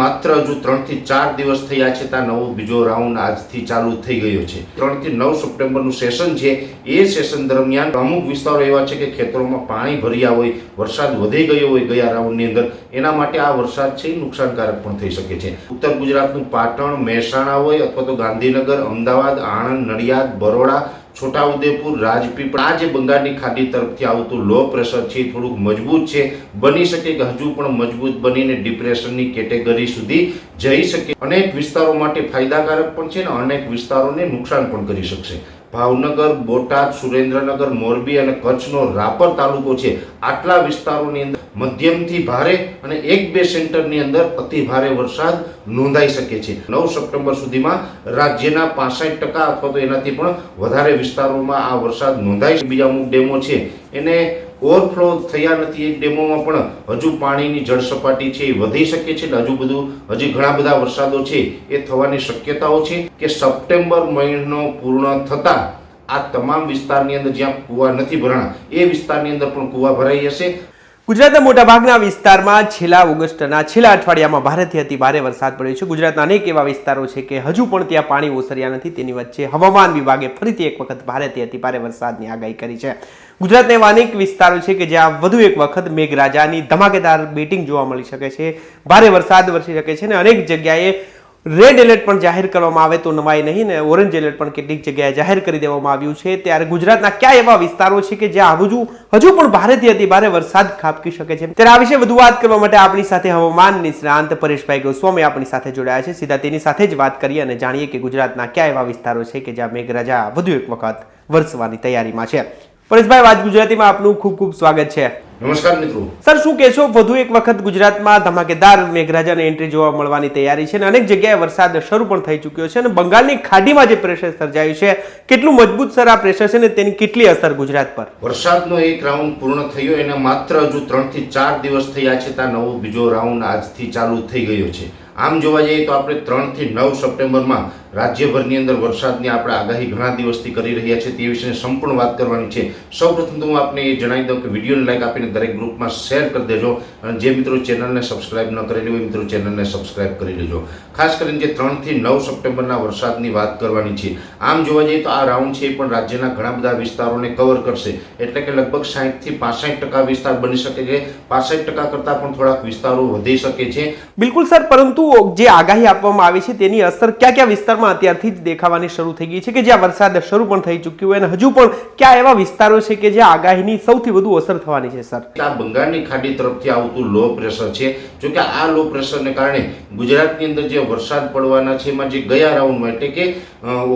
માત્ર હજુ ત્રણથી ચાર દિવસ થયા છે ત્યાં નવો બીજો રાઉન્ડ આજથી ચાલુ થઈ ગયો છે. ત્રણથી નવ સપ્ટેમ્બરનું સેશન છે. એ સેશન દરમિયાન અમુક વિસ્તારો એવા છે કે ખેતરોમાં પાણી ભર્યા હોય, વરસાદ વધી ગયો હોય ગયા રાઉન્ડની અંદર, એના માટે આ વરસાદ છે નુકસાનકારક પણ થઈ શકે છે. ઉત્તર ગુજરાતનું પાટણ, મહેસાણા હોય, અથવા તો ગાંધીનગર, અમદાવાદ, આણંદ, નડિયાદ, બરોડા છોટાઉદેપુર રાજપીપળા. જે બંગાળની ખાડી તરફથી આવતું લો પ્રેશર છે, થોડુંક મજબૂત છે. બની શકે કે હજુ પણ મજબૂત બનીને ડિપ્રેશનની કેટેગરી સુધી જઈ શકે. અનેક વિસ્તારો માટે ફાયદાકારક પણ છે ને અનેક વિસ્તારોને નુકસાન પણ કરી શકશે. ભાવનગર, બોટાદ, સુરેન્દ્રનગર, મોરબી અને કચ્છનો રાપર તાલુકો છે. આટલા વિસ્તારોની અંદર મધ્યમથી ભારે અને એક બે સેન્ટરની અંદર અતિ ભારે વરસાદ નોંધાઈ શકે છે. નવ સપ્ટેમ્બર સુધીમાં રાજ્યના પાસઠ ટકા અથવા તો એનાથી પણ વધારે વિસ્તારોમાં આ વરસાદ નોંધાય છે બીજા અમુક ડેમો છે, એને ઓવરફ્લો થયા નથી. એક ડેમોમાં પણ હજુ પાણીની જળ સપાટી છે એ વધી શકે છે. હજુ બધું, હજી ઘણા બધા વરસાદો છે એ થવાની શક્યતાઓ છે કે સપ્ટેમ્બર મહિનો પૂર્ણ થતાં આ તમામ વિસ્તારની અંદર જ્યાં કૂવા નથી ભરાણા, એ વિસ્તારની અંદર પણ કૂવા ભરાઈ જશે. ગુજરાતના મોટાભાગના વિસ્તારમાં છેલ્લા ઓગસ્ટના છેલ્લા અઠવાડિયામાં ભારેથી અતિ ભારે વરસાદ પડ્યો છે. ગુજરાતના અનેક એવા વિસ્તારો છે કે હજુ પણ ત્યાં પાણી ઓસર્યા નથી. તેની વચ્ચે હવામાન વિભાગે ફરીથી એક વખત ભારેથી અતિ ભારે વરસાદની આગાહી કરી છે. ગુજરાતના એવા અનેક વિસ્તારો છે કે જ્યાં વધુ એક વખત મેઘરાજાની ધમાકેદાર બેટિંગ જોવા મળી શકે છે. ભારે વરસાદ વરસી શકે છે અને અનેક જગ્યાએ રેડ એલર્ટ પણ જાહેર કરવામાં આવે તો નવાય નહીં ને ઓરેન્જ એલર્ટ પણ કેટલીક જગ્યાએ જાહેર કરી દેવામાં આવ્યું છે. ત્યારે ગુજરાતના ક્યાં એવા વિસ્તારો છે કે જ્યાં હજુ હજુ પણ ભારેથી અતિ ભારે વરસાદ ખાબકી શકે છે. ત્યારે આ વિશે વધુ વાત કરવા માટે આપણી સાથે હવામાન નિષ્ણાંત પરેશભાઈ ગોસ્વામી આપણી સાથે જોડાયા છે. સીધા તેની સાથે જ વાત કરીએ અને જાણીએ કે ગુજરાતના કયા એવા વિસ્તારો છે કે જ્યાં મેઘરાજા વધુ એક વખત વરસવાની તૈયારીમાં છે. પરેશભાઈ વાત ગુજરાતીમાં આપનું ખૂબ ખૂબ સ્વાગત છે. નમસ્કાર મિત્રો. સર શું કહેશો વધુ એક વખત ગુજરાતમાં ધમાકેદાર મેઘરાજાની એન્ટ્રી જોવા મળવાની તૈયારી છે અને અનેક જગ્યાએ વરસાદ શરૂ પણ થઈ ચૂક્યો છે અને બંગાળની ખાડીમાં જે પ્રેશર સર્જાયું છે કેટલું મજબૂત સર આ પ્રેશર છે ને તેની કેટલી અસર ગુજરાત પર? વરસાદનો એક રાઉન્ડ પૂર્ણ થયો એને માત્ર હજુ ત્રણથી ચાર દિવસ થયા છે ત્યાં નવો બીજો રાઉન્ડ આજથી ચાલુ થઈ ગયો છે. આમ જોવા જઈએ તો આપણે ત્રણથી નવ સપ્ટેમ્બરમાં રાજ્યભરની અંદર વરસાદની આપણે આગાહી ઘણા દિવસથી કરી રહ્યા છે તે વિશે સંપૂર્ણ વાત કરવાની છે. સૌપ્રથમ તો હું આપને એ જણાવી દઉં કે વિડીયોને લાઈક આપીને દરેક ગ્રુપમાં શેર કરી દેજો અને જે મિત્રો ચેનલને સબસ્ક્રાઇબ ન કરેલી હોય મિત્રો ચેનલને સબસ્ક્રાઇબ કરી લેજો. ખાસ કરીને જે ત્રણથી નવ સપ્ટેમ્બરના વરસાદની વાત કરવાની છે. આમ જોવા જઈએ તો આ રાઉન્ડ છે એ પણ રાજ્યના ઘણા બધા વિસ્તારોને કવર કરશે. એટલે કે લગભગ સાહીઠથી પાસઠ ટકા વિસ્તાર બની શકે છે. પાસઠ ટકા કરતાં પણ થોડાક વિસ્તારો વધી શકે છે. બિલકુલ સર, પરંતુ જે આગાહી આપવામાં આવી છે તેની અસર કયા કયા વિસ્તારમાં અત્યારથી જ દેખાવાની શરૂ થઈ ગઈ છે કે જ્યાં વરસાદ શરૂ પણ થઈ ચૂક્યો અને હજુ પણ કયા એવા વિસ્તારો છે કે જ્યાં આગાહીની સૌથી વધુ અસર થવાની છે, સર? આ બંગાળની ખાડી તરફથી આવતું લો પ્રેશર છે. જો કે આ લો પ્રેશરને કારણે ગુજરાતની અંદર જે વરસાદ પડવાના છે, એમાં જે ગયા રાઉન્ડમાં એટલે કે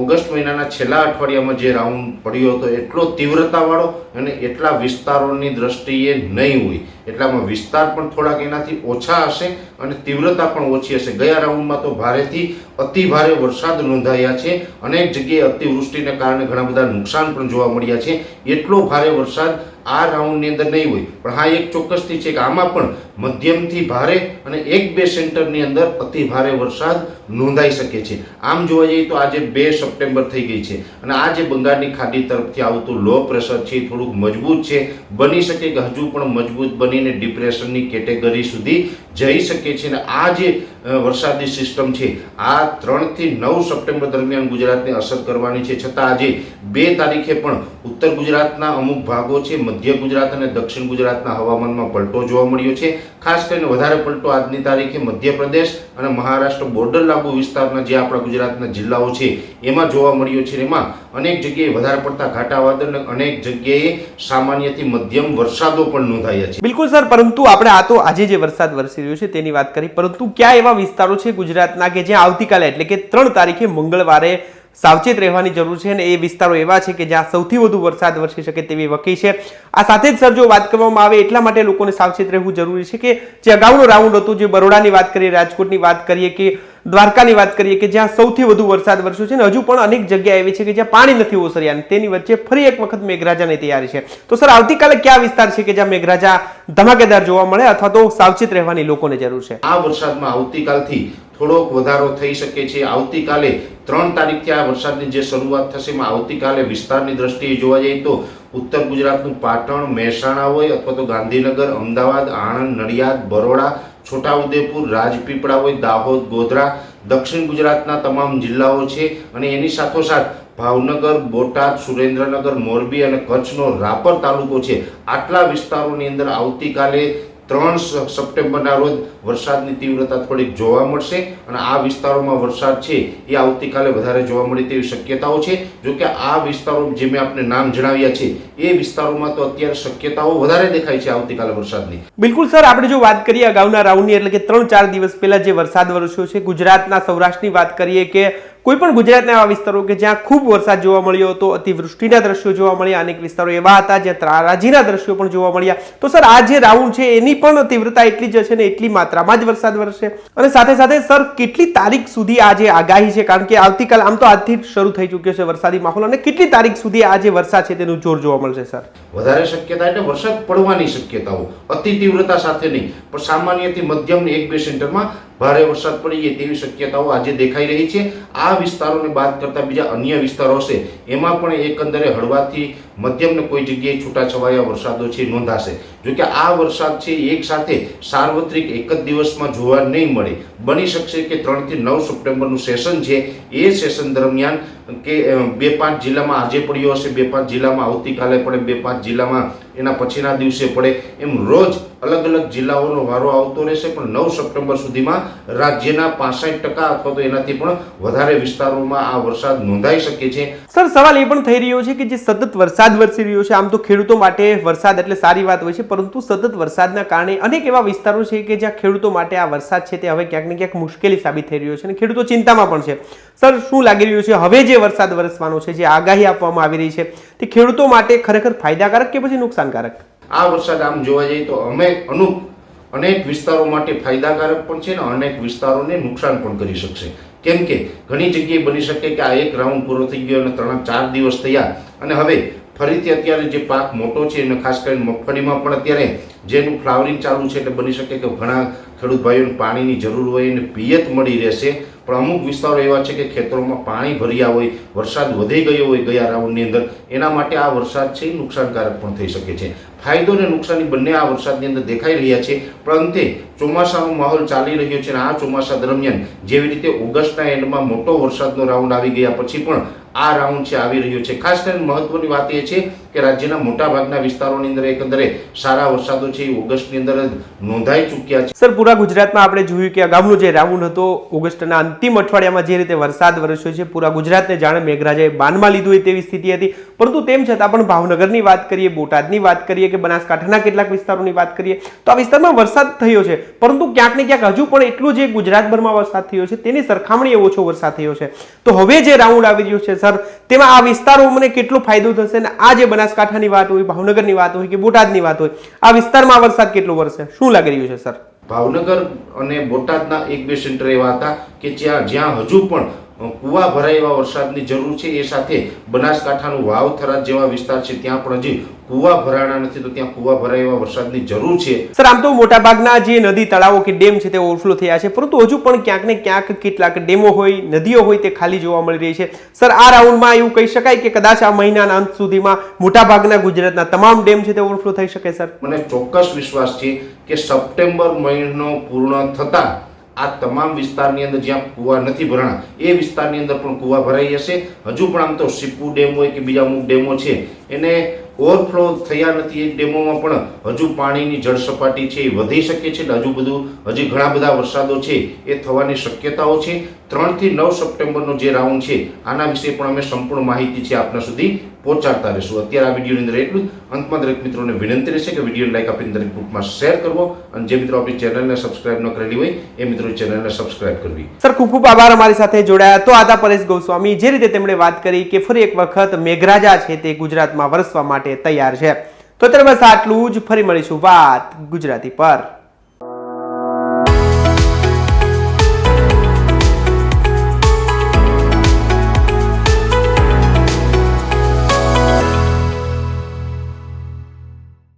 ઓગસ્ટ મહિનાના છેલ્લા અઠવાડિયામાં જે રાઉન્ડ પડ્યો હતો, એટલો તીવ્રતાવાળો અને એટલા વિસ્તારોની દ્રષ્ટિએ નહીં હોય. એટલામાં વિસ્તાર પણ થોડાક એનાથી ઓછા હશે અને તીવ્રતા પણ ઓછી હશે. ગયા રાઉન્ડમાં તો ભારેથી અતિ ભારે વરસાદ નોંધાયા છે. અનેક જગ્યાએ અતિવૃષ્ટિને કારણે ઘણા બધા નુકસાન પણ જોવા મળ્યા છે. એટલો ભારે વરસાદ આ રાઉન્ડની અંદર નહીં હોય. પણ હા, એક ચોક્કસથી છે કે આમાં પણ મધ્યમથી ભારે અને એક બે સેન્ટરની અંદર અતિ ભારે વરસાદ નોંધાઈ શકે છે. આમ જોવા જઈએ તો આજે બે સપ્ટેમ્બર થઈ ગઈ છે અને આ જે બંગાળની ખાડી તરફથી આવતું લો પ્રેશર છે થોડુંક મજબૂત છે. બની શકે કે હજુ પણ મજબૂત બનીને ડિપ્રેશનની કેટેગરી સુધી જઈ શકે છે અને આ જે વરસાદની વરસાદી સિસ્ટમ છે આ ત્રણથી નવ સપ્ટેમ્બર દરમિયાન ગુજરાતને અસર કરવાની છે. છતાં આજે બે તારીખે પણ ઉત્તર ગુજરાતના અમુક ભાગો છે મધ્ય ગુજરાત અને દક્ષિણ ગુજરાતના હવામાનમાં પલટો જોવા મળ્યો છે. ખાસ કરીને વધારે પલટો આજની તારીખે મધ્યપ્રદેશ અને મહારાષ્ટ્ર બોર્ડર લાગુ વિસ્તારના જે આપણા ગુજરાતના જિલ્લાઓ છે, એમાં જોવા મળ્યો છે. એમાં અનેક જગ્યાએ વધારે પડતા ઘાટા વાદળ અને અનેક જગ્યાએ સામાન્યથી મધ્યમ વરસાદો પણ નોંધાયા છે. બિલકુલ સર, પરંતુ આપણે આ તો આજે જે વરસાદ વરસી રહ્યો છે તેની વાત કરી. પરંતુ કયા એવા વિસ્તારો છે ગુજરાતના કે જ્યાં આવતીકાલે એટલે કે ત્રણ તારીખે મંગળવારે સાવચેત રહેવાની જરૂર છે અને એ વિસ્તારો એવા છે કે જ્યાં સૌથી વધુ વરસાદ વરસી શકે તેવી વકી છે. આ સાથે જ સર, જો વાત કરવામાં આવે એટલા માટે લોકોને સાવચેત રહેવું જરૂરી છે કે જે અગાઉનો રાઉન્ડ હતો, જે બરોડાની વાત કરીએ રાજકોટની વાત કરીએ કે દ્વારકાની વાત કરીએ કે જ્યાં સૌથી વધુ વરસાદ વરસ્યો છે ને હજુ પણ અનેક જગ્યા એવી છે કે જ્યાં પાણી નથી ઓસર્યા અને તેની વચ્ચે ફરી એક વખત મેઘરાજાની તૈયારી છે. તો સર, આવતીકાલે કયા વિસ્તાર છે કે જ્યાં મેઘરાજા ધમાકેદાર જોવા મળે અથવા તો સાવચેત રહેવાની લોકોને જરૂર છે? આ વરસાદમાં આવતીકાલથી થોડોક વધારો થઈ શકે છે. આવતીકાલે ત્રણ તારીખથી આ વરસાદની જે શરૂઆત થશે એમાં આવતીકાલે વિસ્તારની દ્રષ્ટિએ જોવા જઈએ તો ઉત્તર ગુજરાતનું પાટણ, મહેસાણા હોય અથવા તો ગાંધીનગર, અમદાવાદ, આણંદ, નડિયાદ, બરોડા છોટાઉદેપુર, રાજપીપળા હોય, દાહોદ, ગોધરા, દક્ષિણ ગુજરાતના તમામ જિલ્લાઓ છે અને એની સાથોસાથ ભાવનગર, બોટાદ, સુરેન્દ્રનગર, મોરબી અને કચ્છનો રાપર તાલુકો છે. આટલા વિસ્તારોની અંદર આવતીકાલે ત્રણ સપ્ટેમ્બરના રોજ વરસાદની તીવ્રતા થોડીક જોવા મળશે અને આ વિસ્તારોમાં વરસાદ છે એ આવતીકાલે વધારે જોવા મળે તેવી શક્યતાઓ છે. જો કે આ વિસ્તારો જે મેં આપને નામ જણાવ્યા છે, એ વિસ્તારોમાં તો અત્યારે શક્યતાઓ વધારે દેખાય છે આવતીકાલે વરસાદની. બિલકુલ સર, આપણે જો વાત કરીએ અગાઉના રાઉન્ડની, એટલે કે ત્રણ ચાર દિવસ પહેલા જે વરસાદ વરસ્યો છે, ગુજરાતના સૌરાષ્ટ્રની વાત કરીએ કે કોઈ પણ ગુજરાતના એવા વિસ્તારો કે જ્યાં ખૂબ વરસાદ જોવા મળ્યો હતો, અતિવૃષ્ટિના દ્રશ્યો જોવા મળ્યા, અનેક વિસ્તારો એવા હતા જ્યાં ત્રારાજીના દ્રશ્યો પણ જોવા મળ્યા. તો સર, આ જે રાઉન્ડ છે, એની પણ તીવ્રતા એટલી જ હશે ને? એટલી માત્રામાં જ વરસાદ વરસશે અને સાથે સાથે, સર, કેટલી તારીખ સુધી આ જે આગાહી છે? કારણ કે આવતીકાલ આમ તો આજથી શરૂ થઈ ચૂક્યો છે વરસાદી માહોલ. અને કેટલી તારીખ સુધી આ જે વરસાદ છે તેનું જોર જોવા મળશે, સર? વધારે શક્યતા એટલે વરસાદ પડવાની શક્યતાઓ. અતિ તીવ્રતા સાથે નહીં, પણ સામાન્યથી મધ્યમ ને એક બે સેન્ટરમાં ભારે વરસાદ પડી જાય તેવી શક્યતાઓ આજે દેખાઈ રહી છે. આ વિસ્તારોને બાદ કરતાં બીજા અન્ય વિસ્તારો હશે. એમાં પણ એકંદરે હળવાથી મધ્યમને કોઈ જગ્યાએ છૂટાછવાયા વરસાદો છે નોંધાશે. જોકે આ વરસાદ છે એક સાથે સાર્વત્રિક એક જ દિવસમાં જોવા નહીં મળે. બની શકશે કે ત્રણથી નવ સપ્ટેમ્બરનું સેશન છે. એ સેશન દરમિયાન કે બે પાંચ જિલ્લામાં આજે પડ્યો હશે બે પાંચ જિલ્લામાં આવતીકાલે પડે બે પાંચ જિલ્લામાં એના પછીના દિવસે પડે એમ રોજ અલગ અલગ જિલ્લાઓનો વારો આવતો રહેશે, પણ નવ સપ્ટેમ્બર સુધીમાં રાજ્યના પાસઠ ટકા અથવા તો એનાથી પણ વધારે વિસ્તારોમાં આ વરસાદ નોંધાઈ શકે છે. સર, સવાલ એ પણ થઈ રહ્યો છે કે જે સતત વરસાદ વરસી રહ્યો છે, આમ તો ખેડૂતો માટે વરસાદ એટલે સારી વાત હોય છે, પરંતુ સતત વરસાદના કારણે અનેક એવા વિસ્તારો છે કે જ્યાં ખેડૂતો માટે આ વરસાદ છે તે હવે ક્યાંક ને ક્યાંક મુશ્કેલી સાબિત થઈ રહ્યો છે અને ખેડૂતો ચિંતામાં પણ છે. સર, શું લાગી રહ્યું છે? હવે જે વરસાદ વરસવાનો છે, જે આગાહી આપવામાં આવી રહી છે, તે ખેડૂતો માટે ખરેખર ફાયદાકારક કે પછી નુકસાનકારક? આ વરસાદ આમ જોવા જઈએ તો અમે અનુક અનેક વિસ્તારો માટે ફાયદાકારક પણ છે ને અનેક વિસ્તારોને નુકસાન પણ કરી શકશે. કેમ કે ઘણી જગ્યાએ બની શકે કે આ એક રાઉન્ડ પૂરો થઈ ગયો અને ત્રણ ચાર દિવસ થયા અને હવે ફરીથી અત્યારે જે પાક મોટો છે અને ખાસ કરીને મગફળીમાં પણ અત્યારે જેનું ફ્લાવરિંગ ચાલુ છે એટલે બની શકે કે ઘણા ખેડૂત ભાઈઓને પાણીની જરૂર હોય અને પિયત મળી રહેશે. પણ અમુક વિસ્તારો એવા છે કે ખેતરોમાં પાણી ભર્યા હોય, વરસાદ વધી ગયો હોય ગયા રાઉન્ડની અંદર, એના માટે આ વરસાદ છે નુકસાનકારક પણ થઈ શકે છે. ફાયદો અને નુકસાની બંને આ વરસાદની અંદર દેખાઈ રહ્યા છે. પણ અંતે ચોમાસાનો માહોલ ચાલી રહ્યો છે અને આ ચોમાસા દરમિયાન જેવી રીતે ઓગસ્ટના એન્ડમાં મોટો વરસાદનો રાઉન્ડ આવી ગયા પછી પણ આ રાઉન્ડ છે આવી રહ્યો છે. ખાસ કરીને મહત્વની વાત એ છે કે રાજ્યના મોટાભાગના વિસ્તારોની અંદર એકંદરે સારા વરસાદો એ ઓગસ્ટની અંદર નોંધાઈ ચૂક્યા છે. સર, પૂરા ગુજરાતમાં આપણે જોયું કે અગાઉનો જે રાઉન્ડ હતો, ઓગસ્ટના અંતિમ અઠવાડિયામાં જે રીતે વરસાદ વરસ્યો છે, પૂરા ગુજરાતને જાણે મેઘરાજાએ બાનમાં લીધું હોય તેવી સ્થિતિ હતી. પરંતુ તેમ છતાં પણ ભાવનગરની વાત કરીએ, બોટાદની વાત કરીએ કે બનાસકાંઠાના કેટલાક વિસ્તારોની વાત કરીએ, તો આ વિસ્તારમાં વરસાદ થયો છે. પરંતુ ક્યાંક ને ક્યાંક હજુ પણ એટલું જે ગુજરાતભરમાં વરસાદ થયો છે, તેની સરખામણીએ ઓછો વરસાદ થયો છે. તો હવે જે રાઉન્ડ આવી રહ્યો છે, સર, તેમાં આ વિસ્તારો મને કેટલો ફાયદો થશે? અને આ જે બનાસકાંઠાની વાત હોય, ભાવનગરની વાત હોય કે બોટાદની વાત હોય, આ વિસ્તારમાં વરસાદ કેટલો વરસે? શું લાગી રહ્યું છે, સર? ભાવનગર અને બોટાદના એક બે સેન્ટર એવા હતા કે જ્યાં જ્યાં હજુ પણ કૂવા ભરાય એવા વરસાદની જરૂર છે એ સાથે બનાસકાંઠાનું વાવ થરાદ જેવા વિસ્તાર છે ત્યાં પણ હજી કુવા ભરાણા નથી તો ત્યાં કૂવા ભરાય એવા વરસાદની જરૂર છે. સર આમ તો મોટાભાગના જે નદી તળાવો કે ડેમ છે તે ઓવરફ્લો થયા છે પરંતુ હજુ પણ ક્યાંક ને ક્યાંક કેટલાક ડેમો હોય નદીઓ હોય તે ખાલી જોવા મળી રહી છે. સર આ રાઉન્ડમાં એવું કહી શકાય કે કદાચ આ મહિનાના અંત સુધીમાં મોટાભાગના ગુજરાતના તમામ ડેમ છે તે ઓવરફ્લો થઈ શકે સર? મને ચોક્કસ વિશ્વાસ છે કે સપ્ટેમ્બર મહિનો પૂર્ણ થતાં આ તમામ વિસ્તારની અંદર જ્યાં કૂવા નથી ભરાણા, એ વિસ્તારની અંદર પણ કૂવા ભરાઈ જશે. હજુ પણ આમ તો સિપ્પુ ડેમ હોય કે બીજા અમુક ડેમો છે, એને ઓવરફ્લો થયા નથી એ ડેમોમાં પણ હજુ પાણીની જળ સપાટી છે એ વધી શકે છે ને હજુ બધું, હજી ઘણા બધા વરસાદો છે એ થવાની શક્યતાઓ છે. ત્રણથી નવ સપ્ટેમ્બરનો જે રાઉન્ડ છે, આના વિશે પણ અમે સંપૂર્ણ માહિતી છે આપના સુધી પહોંચાડતા રહીશું. અત્યારે આ વિડીયોની અંદર એટલું અંતમાં દરેક મિત્રોને વિનંતી રહેશે કે વીડિયો લાઈક આપીને દરેક ગ્રુપમાં શેર કરવો અને જે મિત્રો આપણી ચેનલને સબસ્ક્રાઇબ ન કરેલી હોય એ મિત્રો ચેનલને સબસ્ક્રાઇબ કરવી. સર, ખૂબ ખૂબ આભાર અમારી સાથે જોડાયા. તો આદા પરેશ ગોસ્વામી, જે રીતે તેમણે વાત કરી કે ફરી એક વખત મેઘરાજા છે તે ગુજરાતમાં વરસવા માટે તૈયાર છે. તો અત્યારે બસ આટલું જ. ફરી મળીશું વાત ગુજરાતી પર.